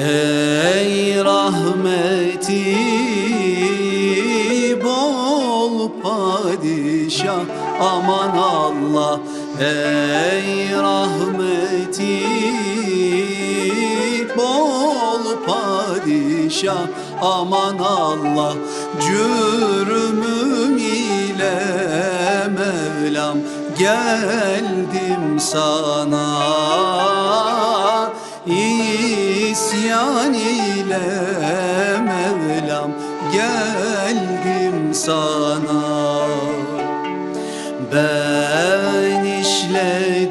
Ey rahmeti bol padişah aman Allah. Ey rahmeti bol padişah aman Allah. Cürmüm ile Mevlam geldim sana İsyan ile Mevlam geldim sana. Ben işledim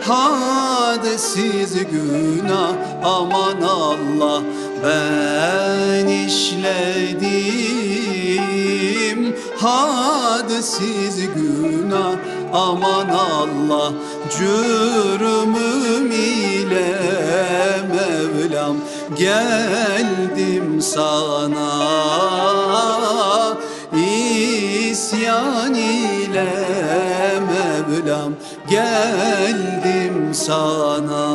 hadsiz günah aman Allah. Ben işledim hadsiz günah aman Allah. Cürmüm ile Mevlam geldim sana. İsyan ile Mevlam geldim sana